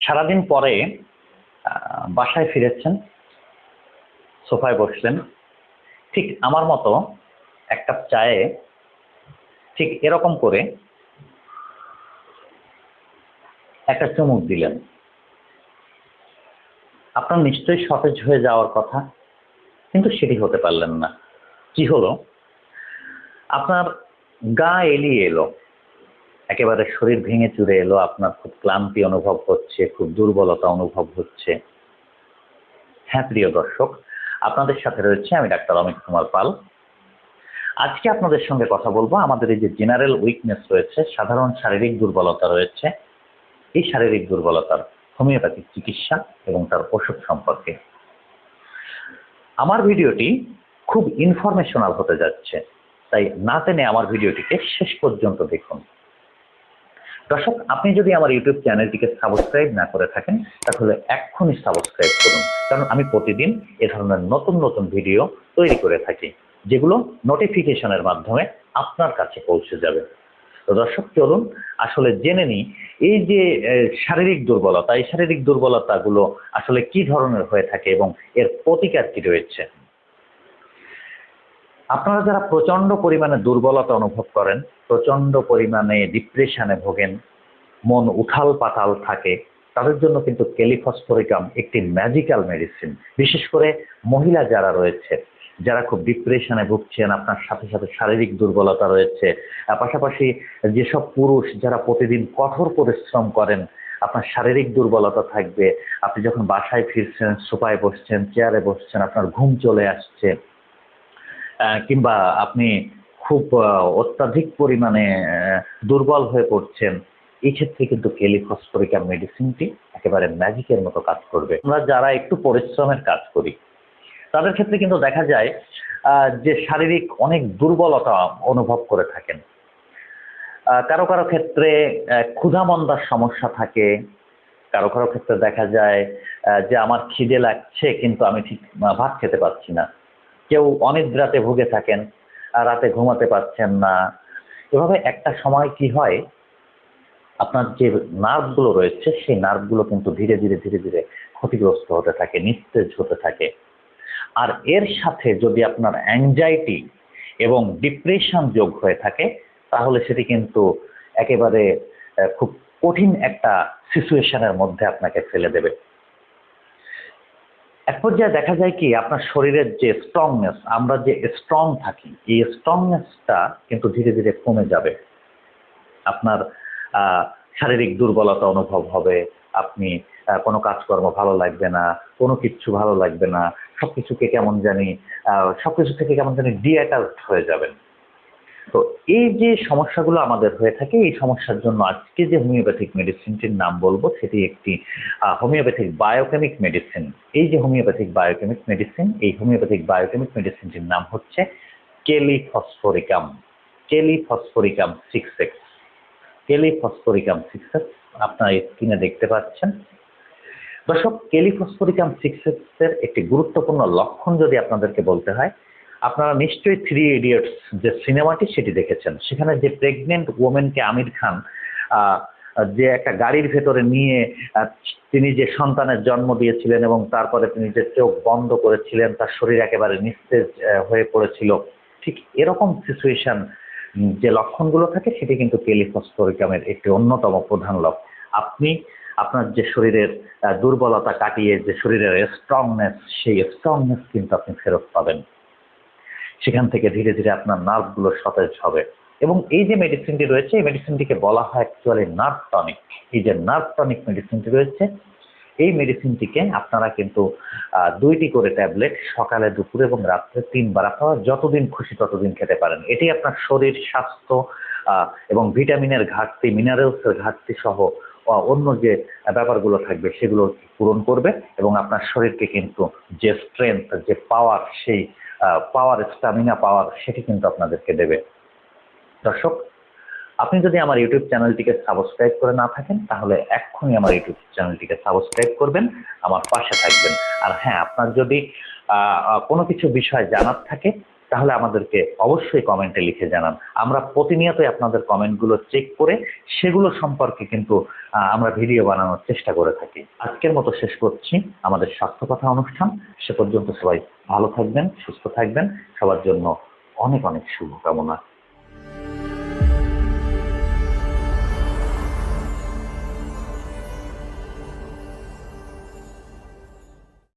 সারাদিন পরে বাসায় ফিরেছেন, সোফায় বসলেন। ঠিক আমার মতো এক কাপ চায়ে ঠিক এরকম করে একটা চুমুক দিলেন। আপনার নিশ্চয়ই সতেজ হয়ে যাওয়ার কথা, কিন্তু সেটি হতে পারলেন না। কি হলো? আপনার গা এলিয়ে এলো। একেবারে শরীর ভেঙে চুরে এলো, আপনার খুব ক্লান্তি অনুভব হচ্ছে, খুব দুর্বলতা অনুভব হচ্ছে। হ্যাঁ প্রিয় দর্শক, আপনাদের সাথে রয়েছে আমি ডাক্তার অমিত কুমার পাল। আজকে আপনাদের সঙ্গে কথা বলব, আমাদের এই যে জেনারেল উইকনেস রয়েছে, সাধারণ শারীরিক দুর্বলতা রয়েছে, এই শারীরিক দুর্বলতার হোমিওপ্যাথিক চিকিৎসা এবং তার ওষুধ সম্পর্কে। আমার ভিডিওটি খুব ইনফরমেশনাল হতে যাচ্ছে, তাই না টেনে আমার ভিডিওটিকে শেষ পর্যন্ত দেখুন। দর্শক, আপনি যদি আমার ইউটিউব চ্যানেলটিকে সাবস্ক্রাইব না করে থাকেন, তাহলে এক্ষুনি সাবস্ক্রাইব করুন। কারণ আমি প্রতিদিন এ ধরনের নতুন নতুন ভিডিও তৈরি করে থাকি, যেগুলো নোটিফিকেশনের মাধ্যমে আপনার কাছে পৌঁছে যাবে। তো দর্শক, চলুন আসলে জেনে নিই, এই যে শারীরিক দুর্বলতা, এই শারীরিক দুর্বলতাগুলো আসলে কি ধরনের হয়ে থাকে এবং এর প্রতিকার কি রয়েছে? আপনারা যারা প্রচণ্ড পরিমাণে দুর্বলতা অনুভব করেন প্রচণ্ড পরিমাণে ডিপ্রেশনে ভোগেন, মন উঠাল পাতাল থাকে, তাদের জন্য কিন্তু ক্যালিফসফরিকাম একটি ম্যাজিক্যাল মেডিসিন বিশেষ করে মহিলা যারা রয়েছে, যারা খুব ডিপ্রেশনে ভুগছেন, আপনার সাথে সাথে শারীরিক দুর্বলতা রয়েছে পাশাপাশি যেসব পুরুষ যারা প্রতিদিন কঠোর পরিশ্রম করেন, আপনার শারীরিক দুর্বলতা থাকবে, আপনি যখন বাসায় ফিরছেন, সোফায় বসছেন, চেয়ারে বসছেন, আপনার ঘুম চলে আসছে কিংবা আপনি খুব অত্যাধিক পরিমাণে দুর্বল হয়ে পড়ছেন, এই ক্ষেত্রে কিন্তু কেলিফসফরিকা মেডিসিনটি একেবারে ম্যাজিকের মতো কাজ করবে। আমরা যারা একটু পরিশ্রমের কাজ করি, তাদের ক্ষেত্রে কিন্তু দেখা যায় যে শারীরিক অনেক দুর্বলতা অনুভব করে থাকেন। কারও কারও ক্ষেত্রে ক্ষুধামন্দার সমস্যা থাকে, কারও কারও ক্ষেত্রে দেখা যায় যে আমার খিদে লাগছে, কিন্তু আমি ঠিক ভাত খেতে পারছি না। কেউ অনিদ্রাতে ভুগে থাকেন রাতে ঘুমাতে পারছেন না। এভাবে একটা সময় কি হয়? আপনার যে নার্ভগুলো রয়েছে, সেই নার্ভগুলো কিন্তু ধীরে ধীরে ধীরে ধীরে ক্ষতিগ্রস্ত হতে থাকে, নিস্তেজ হতে থাকে। আর এর সাথে যদি আপনার অ্যাংজাইটি এবং ডিপ্রেশন যোগ হয়ে থাকে, তাহলে সেটি কিন্তু একেবারে খুব কঠিন একটা সিচুয়েশনের মধ্যে আপনাকে ফেলে দেবে। এক পর্যায়ে দেখা যায় কি, আপনার শরীরের যে স্ট্রংনেস আমরা যে স্ট্রং থাকি, এই স্ট্রংনেসটা কিন্তু ধীরে ধীরে কমে যাবে। আপনার শারীরিক দুর্বলতা অনুভব হবে, আপনি কোনো কাজকর্ম ভালো লাগবে না, কোনো কিচ্ছু ভালো লাগবে না সব কিছুকে কেমন জানি সব কিছু থেকে কেমন জানি ডিঅ্যাটাচড হয়ে যাবেন। তো এই যে সমস্যাগুলো আমাদের হয়ে থাকে, এই সমস্যার জন্য আজকে যে হোমিওপ্যাথিক মেডিসিনটির নাম বলব, সেটি একটি হোমিওপ্যাথিক বায়োকেমিক মেডিসিন। এই যে হোমিওপ্যাথিক বায়োকেমিক মেডিসিন, এই হোমিওপ্যাথিক বায়োকেমিক মেডিসিনটির নাম হচ্ছে Kali phosphoricum. Kali phosphoricum six X Kali phosphoricum six X আপনার স্ক্রিনে দেখতে পাচ্ছেন। দর্শক, কেলিফসফোরিকাম সিক্স এর একটি গুরুত্বপূর্ণ লক্ষণ যদি আপনাদেরকে বলতে হয় আপনারা নিশ্চয়ই থ্রি ইডিয়টস যে সিনেমাটি সেটি দেখেছেন, সেখানে যে প্রেগনেন্ট ওমেনকে আমির খান যে একটা গাড়ির ভেতরে নিয়ে তিনি যে সন্তানের জন্ম দিয়েছিলেন এবং তারপরে তিনি যে চোখ বন্ধ করেছিলেন, তার শরীর একেবারে নিস্তেজ হয়ে পড়েছিল, ঠিক এরকম সিচুয়েশন যে লক্ষণগুলো থাকে সেটি কিন্তু টেলিফসফোরিকামের একটি অন্যতম প্রধান লক্ষণ আপনি আপনার যে শরীরের দুর্বলতা কাটিয়ে যে শরীরের স্ট্রংনেস সেই স্ট্রংনেস কিন্তু আপনি ফেরত পাবেন। সেখান থেকে ধীরে ধীরে আপনার নার্ভগুলো সতেজ হবে। এবং এই যে মেডিসিনটি রয়েছে, এই মেডিসিনটিকে বলা হয় অ্যাকচুয়ালি নার্ভ টনিক এই যে নার্ভ টনিক মেডিসিনটি রয়েছে, এই মেডিসিনটিকে আপনারা কিন্তু দুইটি করে ট্যাবলেট সকালে, দুপুরে এবং রাত্রে তিনবার আপনারা যতদিন খুশি ততদিন খেতে পারেন। এটি আপনার শরীর, স্বাস্থ্য এবং ভিটামিনের ঘাটতি মিনারেলসের ঘাটতি সহ অন্য যে ব্যাপারগুলো থাকবে সেগুলো পূরণ করবে এবং আপনার শরীরকে কিন্তু যে স্ট্রেংথ যে পাওয়ার সেই পাওয়ার স্টামিনা পাওয়ার সেটি কিন্তু আপনাদেরকে দেবে। দর্শক, আপনি যদি আমার ইউটিউব চ্যানেলটিকে সাবস্ক্রাইব করে না থাকেন, তাহলে এক্ষুনি আমার ইউটিউব চ্যানেলটিকে সাবস্ক্রাইব করবেন, আমার পাশে থাকবেন। আর হ্যাঁ আপনার যদি কোনো কিছু বিষয় জানার থাকে তাহলে আমাদেরকে অবশ্যই কমেন্টে লিখে জানান। আমরা প্রতিনিয়তই আপনাদের কমেন্টগুলো চেক করে সেগুলো সম্পর্কে কিন্তু আমরা ভিডিও বানানোর চেষ্টা করে থাকি। আজকের মতো শেষ করছি আমাদের স্বাস্থ্য কথা অনুষ্ঠান। সে পর্যন্ত সবাই ভালো থাকবেন, সুস্থ থাকবেন। সবার জন্য অনেক অনেক শুভকামনা।